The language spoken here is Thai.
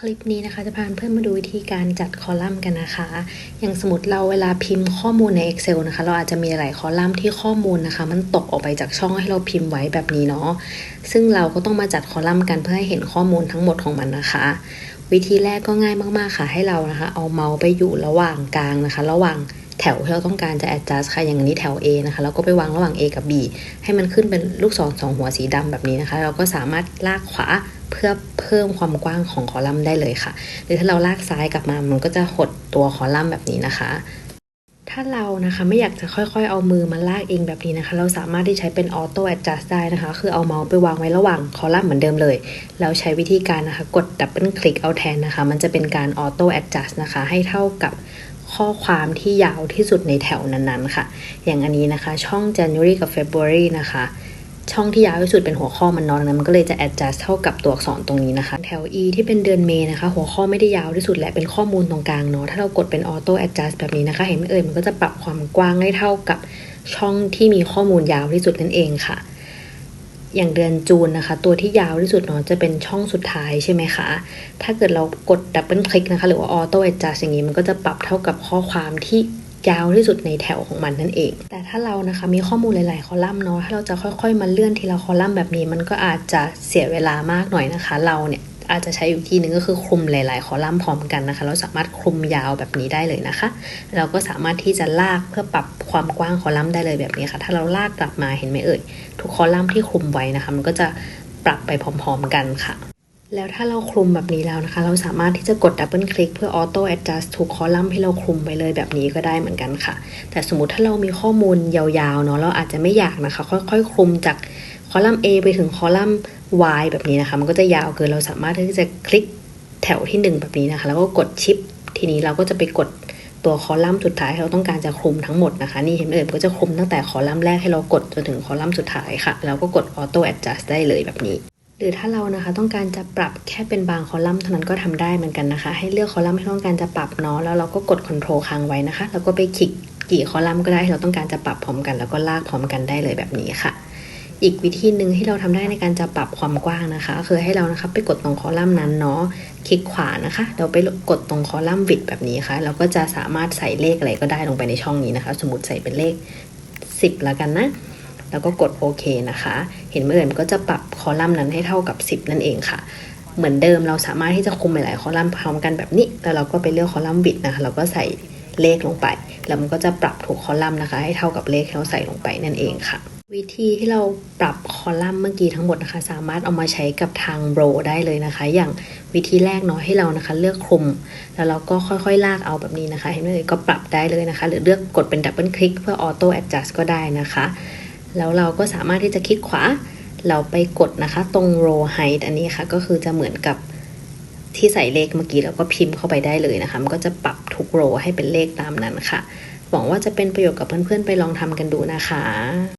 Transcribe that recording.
คลิปนี้นะคะจะพาเพื่อนมาดูวิธีการจัดคอลัมน์กันนะคะ อย่างสมมติเราเวลาพิมพ์ข้อมูลใน Excel นะคะ เราอาจจะมีหลายคอลัมน์ที่ข้อมูลนะคะ มันตกออกไปจากช่องให้เราพิมพ์ไว้แบบนี้เนาะซึ่งเราก็ต้องมาจัดคอลัมน์กันเพื่อให้เห็นข้อมูลทั้งหมดของมันนะคะ วิธีแรกก็ง่ายมากๆค่ะให้เรานะคะ เอาเมาส์ไปอยู่ระหว่างกลางนะคะ ระหว่างแถวที่เราต้องการจะ adjust ค่ะ อย่างนี้แถว A นะคะแล้วก็ไปวางระหว่าง A กับ B ให้มันขึ้นเป็นลูกศรสองหัวสีดำแบบนี้นะคะ เราก็สามารถลากขวา พื่อเพิ่มความกว้างของคอลัมน์ได้เลยค่ะ หรือถ้าเราลากซ้ายกลับมามันก็จะหดตัวคอลัมน์แบบนี้นะคะ ถ้าเรานะคะไม่อยากจะค่อยๆ เอามือมาลากเองแบบนี้นะคะ เราสามารถที่ใช้เป็นออโต้แอดจัสได้นะคะ คือเอาเมาส์ไปวางไว้ระหว่างคอลัมน์เหมือนเดิมเลย แล้วใช้วิธีการนะคะ กดดับเบิลคลิกเอาแทนนะคะ มันจะเป็นการออโต้แอดจัสนะคะ ให้เท่ากับข้อความที่ยาวที่สุดในแถวนั้นๆค่ะ อย่างอันนี้นะคะ ช่อง January กับ February นะคะ ช่องที่ยาวที่สุดเป็นหัวข้อมันนอนนั้นมันก็เลยจะ adjust เท่ากับตัวอักษรตรงนี้นะคะ แถว e ที่เป็นเดือนเมษนะคะ หัวข้อไม่ได้ยาวที่สุดและเป็นข้อมูลตรงกลางเนาะถ้าเรากดเป็น auto adjust แบบนี้นะคะ เห็นไหมเอ่ยมันก็จะปรับความกว้างให้เท่ากับช่องที่มีข้อมูลยาวที่สุดนั่นเองค่ะอย่างเดือนจูนนะคะ ตัวที่ยาวที่สุดเนาะจะเป็นช่องสุดท้ายใช่ไหมคะ ถ้าเกิดเรากดดับเบิลคลิกนะคะ หรือว่า auto adjust อย่างนี้มันก็จะปรับเท่ากับข้อความที่ ยาวที่สุดในแถวของมันนั่นเอง แต่ถ้าเรานะคะมีข้อมูลหลาย ๆ คอลัมน์เนาะถ้าเราจะค่อย ๆ มาเลื่อนทีละคอลัมน์แบบนี้ มันก็อาจจะเสียเวลามากหน่อยนะคะ เราเนี่ยอาจจะใช้วิธีหนึ่งก็คือคลุมหลาย ๆ คอลัมน์พร้อมกันนะคะ เราสามารถคลุมยาวแบบนี้ได้เลยนะคะ เราก็สามารถที่จะลากเพื่อปรับความกว้างคอลัมน์ได้เลยแบบนี้ค่ะ ถ้าเราลากกลับมาเห็นไหมเอ่ย ทุกคอลัมน์ที่คลุมไว้นะคะ มันก็จะปรับไปพร้อม ๆ กันค่ะ แล้วถ้าเราคลุมแบบนี้แล้วนะคะ เราสามารถที่จะกดดับเบิลคลิกเพื่อออโต้แอดจัสทุกคอลัมน์ที่เราคลุมไปเลยแบบนี้ก็ได้เหมือนกันค่ะ แต่สมมติถ้าเรามีข้อมูลยาวๆเนาะเราอาจจะไม่อยากนะคะ ค่อยๆ คลุมจากคอลัมน์ A ไปถึงคอลัมน์ Y แบบนี้นะคะ มันก็จะยาวเกินเราสามารถที่จะคลิกแถวที่ 1 แบบนี้นะคะ แล้วก็กดชิป ทีนี้เราก็จะไปกดตัวคอลัมน์สุดท้ายที่เราต้องการจะคลุมทั้งหมดนะคะ นี่เห็นไหมเอ่ยมันก็จะคลุมตั้งแต่คอลัมน์แรกให้เรากดจนถึงคอลัมน์สุดท้ายค่ะ แล้วก็กดออโต้แอดจัสได้เลยแบบนี้ หรือถ้าเรานะคะต้องการจะปรับแค่เป็นบางคอลัมน์เท่านั้นก็ทำได้เหมือนกันนะคะ ให้เลือกคอลัมน์ที่ต้องการจะปรับเนาะแล้วเราก็กด Ctrl ค้างไว้นะคะ แล้วก็ไปคลิกกี่คอลัมน์ก็ได้ที่เราต้องการจะปรับพร้อมกัน แล้วก็ลากพร้อมกันได้เลยแบบนี้ค่ะ อีกวิธีหนึ่งที่เราทำได้ในการจะปรับความกว้างนะคะ คือให้เรานะคะไปกดตรงคอลัมน์นั้นเนาะคลิกขวานะคะ เราไปกดตรงคอลัมน์วิดแบบนี้ค่ะเราก็จะสามารถใส่เลขอะไรก็ได้ลงไปในช่องนี้นะคะ สมมติใส่เป็นเลข 10 แล้วกันนะ แล้วก็กดโอเคนะคะ เห็นเมื่อเอ่ยมันก็จะปรับคอลัมน์นั้นให้เท่ากับ 10 นั่นเองค่ะ เหมือนเดิมเราสามารถที่จะคุมหลายๆคอลัมน์พร้อมกันแบบนี้ แล้วเราก็ไปเลือกคอลัมน์บิดนะคะเราก็ใส่เลขลงไป แล้วมันก็จะปรับถูกคอลัมน์นะคะ ให้เท่ากับเลขที่เราใส่ลงไปนั่นเองค่ะ วิธีที่เราปรับคอลัมน์เมื่อกี้ทั้งหมดนะคะ สามารถเอามาใช้กับทางโบรได้เลยนะคะ อย่างวิธีแรกเนาะให้เรานะคะ เลือกคลุม แล้วเราก็ค่อยๆ ลากเอาแบบนี้นะคะ เห็นไหมเลก็ปรับได้เลยนะคะ หรือเลือกกดเป็นดับเบิลคลิกเพื่อออโต้แอดจัสก็ได้นะคะ แล้วเราก็สามารถที่จะคลิกขวา เราไปกดนะคะ ตรง row height อันนี้ค่ะ ก็คือจะเหมือนกับที่ใส่เลขเมื่อกี้เราก็พิมพ์เข้าไปได้เลยนะคะ มันก็จะปรับทุกโรให้เป็นเลขตามนั้นค่ะ หวังว่าจะเป็นประโยชน์กับเพื่อนๆ ไปลองทำกันดูนะคะ